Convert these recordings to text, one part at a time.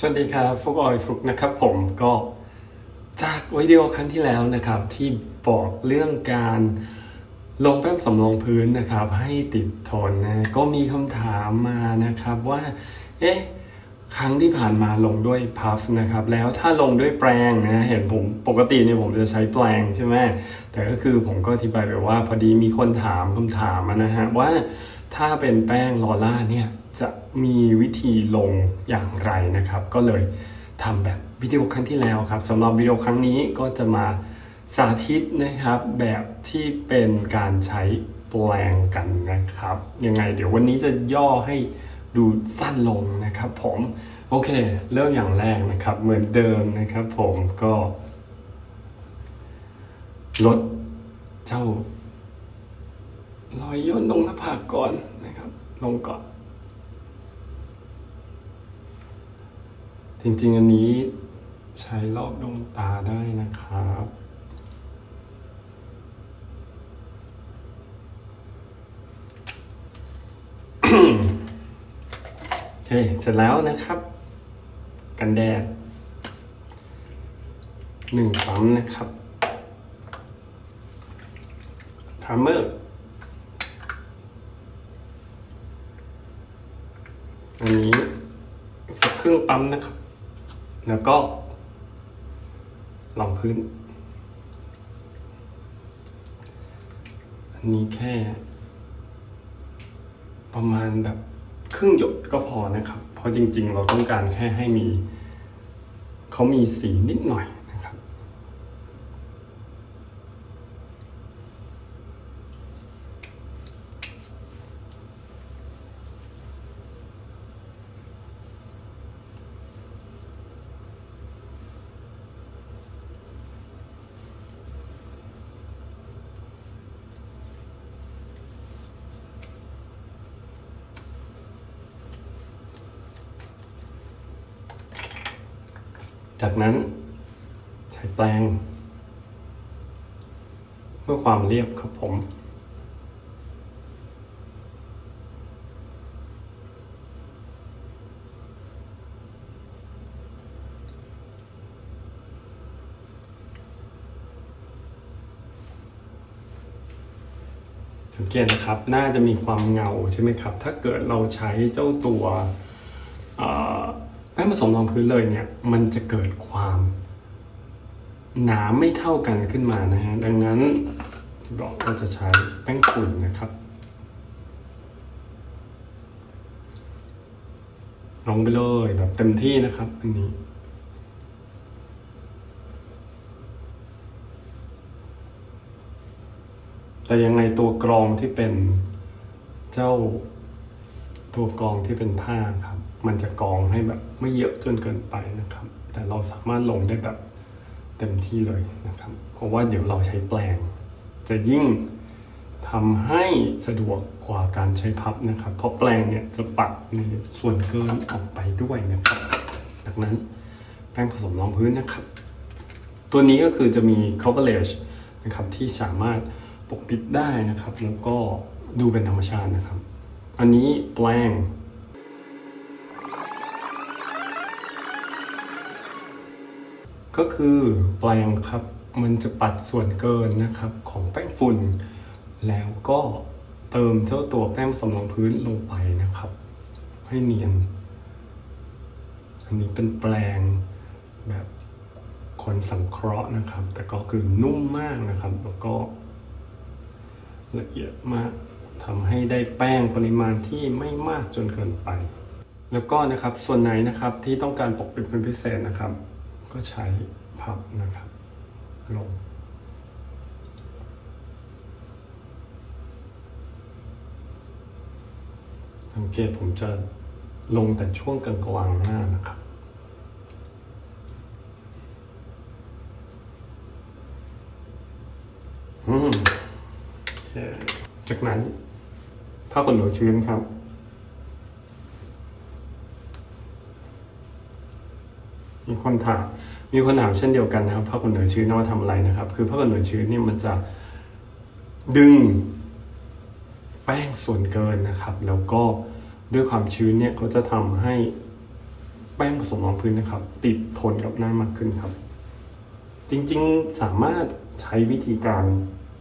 สวัสดีครับฟุกออยฟลุกนะครับผมก็จากวิดีโอครั้งที่แล้วนะครับที่บอกเรื่องการลงแป้มสำรองพื้นนะครับ ให้ติดทนนะก็มีคำถามมานะครับว่า เอ๊ะครั้งที่ผ่านมาลงด้วยพัฟนะครับ แล้วถ้าลงด้วยแปรงนะเห็นผมปกติเนี่ยผมจะใช้แปรงใช่ไหมแต่ก็คือผมก็อธิบายไปว่าพอดีมีคนถามคำถามนะฮะว่าถ้าเป็นแป้งลอล่าเนี่ย มีวิธีลงอย่างไรนะครับ ก็เลยทำแบบวิดีโอครั้งที่แล้วครับสำหรับวิดีโอครั้งนี้ก็จะมาสาธิตนะครับแบบที่เป็นการใช้แปรงกันนะครับ ยังไงเดี๋ยววันนี้จะย่อให้ดูสั้นลงนะครับผมโอเค เริ่มอย่างแรกนะครับ เหมือนเดิมนะครับผมก็ลดเจ้ารอยย่นลงหน้าผากก่อนนะครับ ลงก่อน ริงๆ อันนี้ใช้รอบดวงตาได้นะครับ โอเค เสร็จแล้วนะครับ กันแดดหนึ่งปั๊มนะครับพรามเมอร์อันนี้สักครึ่งปั๊มนะครับ แล้วก็รองพื้น อันนี้แค่ ประมาณแบบครึ่งหยดก็พอนะครับ เพราะจริงๆ เราต้องการแค่ให้มี เขามีสีนิดหน่อย จากนั้นใช้แปรงเพื่อความเรียบครับผมสังเกตนะครับน่าจะมีความเงาใช่ไหมครับ ถ้าเกิดเราใช้เจ้าตัวอ่อ แป้งผสมรองพื้นเลยเนี่ย มันจะเกิดความหนาไม่เท่ากันขึ้นมานะฮะ ดังนั้นที่บอกเราจะใช้แป้งฝุ่นนะครับ ลงไปเลยแบบเต็มที่นะครับ อันนี้แต่ยังไงตัวกรองที่เป็นเจ้าตัวกรองที่เป็นผ้าครับ มันจะกองให้แบบไม่เยอะจนเกินไปนะครับ แต่เราสามารถลงได้แบบเต็มที่เลยนะครับ เพราะว่าเดี๋ยวเราใช้แปลง จะยิ่งทำให้สะดวกกว่าการใช้พับนะครับ เพราะแปลงเนี่ยจะปัดในส่วนเกินออกไปด้วยนะครับ จากนั้นแป้งผสมรองพื้นนะครับ ตัวนี้ก็คือจะมี coverage นะครับที่สามารถปกปิดได้นะครับ แล้วก็ดูเป็นธรรมชาตินะครับ อันนี้แปลง ก็คือแปลงครับมันจะปัดส่วนเกินนะครับของแป้งฝุ่น แล้วก็เติมเจ้าตัวแป้งสำรองพื้นลงไปนะครับ ให้เนียน อันนี้เป็นแปลงแบบคนสังเคราะห์นะครับ แต่ก็คือนุ่มมากนะครับ แล้วก็ละเอียดมากทำให้ได้แป้งปริมาณที่ไม่มากจนเกินไป แล้วก็นะครับส่วนไหนนะครับที่ต้องการปกปิดเป็นพิเศษนะครับ ก็ใช้พับนะครับ ลง สังเกตผมจะลงแต่ช่วงกลางๆหน้านะครับอืมเคจากนั้นผ้าขนหนูชื้นครับ คนถามมีคนถามเช่นเดียวกันนะครับผ้าขนหนูชื้นเอามาทำอะไรนะครับ คือผ้าขนหนูชื้นเนี่ยมันจะดึงแป้งส่วนเกินนะครับ แล้วก็ด้วยความชื้นเนี่ยเขาจะทำให้แป้งผสมรองพื้นนะครับ ติดทนกับหน้ามากขึ้นครับ จริงๆสามารถใช้วิธีการ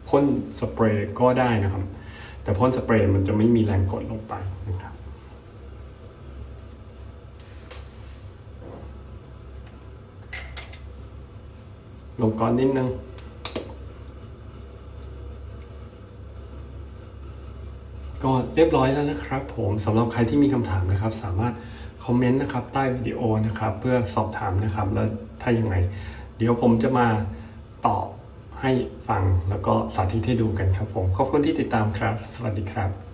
พ่นสเปรย์ก็ได้นะครับ แต่พ่นสเปรย์มันจะไม่มีแรงกดลงไปนะครับ ลงก้อนนิดนึงก็เรียบร้อยแล้วนะครับ ผมสำหรับใครที่มีคำถามนะครับ สามารถคอมเมนต์นะครับใต้วิดีโอนะครับ เพื่อสอบถามนะครับ แล้วถ้ายังไง เดี๋ยวผมจะมาตอบให้ฟังแล้วก็สาธิตให้ดูกันครับผม ขอบคุณที่ติดตามครับ สวัสดีครับ